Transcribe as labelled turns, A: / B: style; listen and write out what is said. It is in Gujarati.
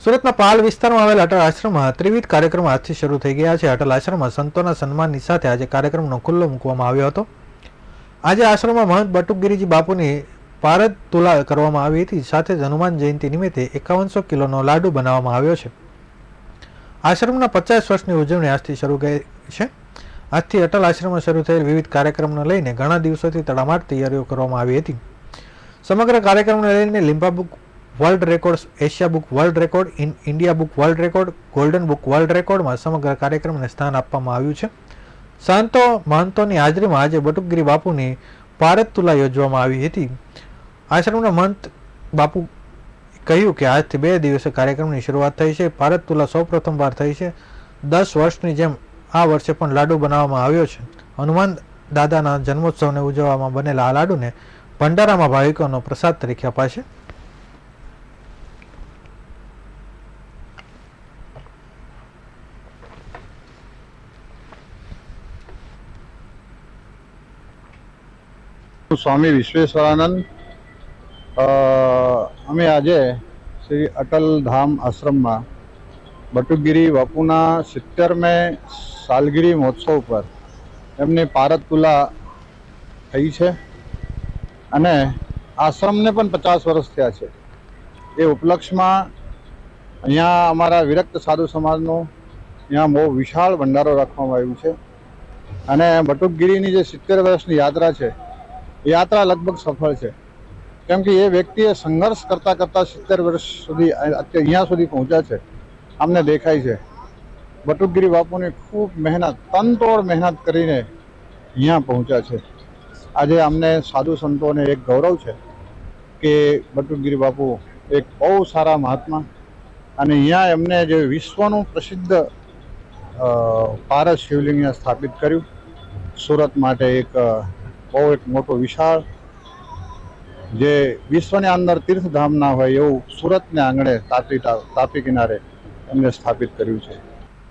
A: સુરતના પાલ વિસ્તારમાં આવેલ અટલ આશ્રમમાં ત્રિવિધ કાર્યક્રમ આજથી શરૂ થઈ ગયા છે. અટલ આશ્રમમાં સંતોના સન્માનની સાથે આજે કાર્યક્રમનો ખુલ્લો મૂકવામાં આવ્યો હતો. આજે આશ્રમમાં મહંત બટુકગીરીજી બાપુની પારદ તુલા કરવામાં આવી હતી. સાથે જ હનુમાન જયંતિ નિમિત્તે એકાવનસો કિલોનો લાડુ બનાવવામાં આવ્યો છે. આશ્રમના પચાસ વર્ષની ઉજવણી આજથી શરૂ ગઈ છે. આજથી અટલ આશ્રમમાં શરૂ થયેલ વિવિધ કાર્યક્રમને લઈને ઘણા દિવસોથી તડામાર તૈયારીઓ કરવામાં આવી હતી. સમગ્ર કાર્યક્રમને લઈને book world record Asia book world record in India book world record golden book world રેકોર્ડમાં સમગ્ર કાર્યક્રમને સ્થાન આપવામાં આવ્યું છે. સંતો, મહંતોની હાજરીમાં આજે બટુકગીરી બાપુની ભારત તુલા યોજવામાં આવી હતી. આશ્રમના મહંત બાપુ કહ્યું કે આજથી બે દિવસે કાર્યક્રમની શરૂઆત થઈ છે. ભારત તુલા સૌ પ્રથમવાર થઈ છે. દસ વર્ષની જેમ આ વર્ષે પણ લાડુ બનાવવામાં આવ્યો છે. હનુમાન દાદાના જન્મોત્સવને ઉજવવામાં બનેલા આ લાડુને ભંડારામાં ભાવિકોનો પ્રસાદ તરીકે અપાશે.
B: સ્વામી વિશ્વેશ્વરાનંદ. અમે આજે શ્રી અટલ ધામ આશ્રમમાં બટુગીરી બાપુના સિત્તેરમે સાલગીરી મહોત્સવ પર એમની પારદ તુલા થઈ છે અને આશ્રમને પણ પચાસ વર્ષ થયા છે. એ ઉપલક્ષમાં અહીંયા અમારા વિરક્ત સાધુ સમાજનો અહીંયા બહુ વિશાળ ભંડારો રાખવામાં આવ્યું છે. અને બટુકગીરીની જે સિત્તેર વર્ષની યાત્રા છે યાત્રા લગભગ સફળ છે. કેમ કે એ વ્યક્તિએ સંઘર્ષ કરતાં કરતાં સિત્તેર વર્ષ સુધી અહીંયા સુધી પહોંચ્યા છે. અમને દેખાય છે. બટુકગીરી બાપુની ખૂબ મહેનત, તનતોડ મહેનત કરીને અહીંયા પહોંચ્યા છે. આજે અમને સાધુ સંતોને એક ગૌરવ છે કે બટુકગીરી બાપુ એક બહુ સારા મહાત્મા અને અહીંયા એમને જે વિશ્વનું પ્રસિદ્ધ પારસ શિવલિંગ સ્થાપિત કર્યું. સુરત માટે એક બહુ એક મોટો વિશાળ જે વિશ્વની અંદર તીર્થધામના હોય એવું સુરતને આંગણે તાપી તાપી કિનારે એમને સ્થાપિત કર્યું છે.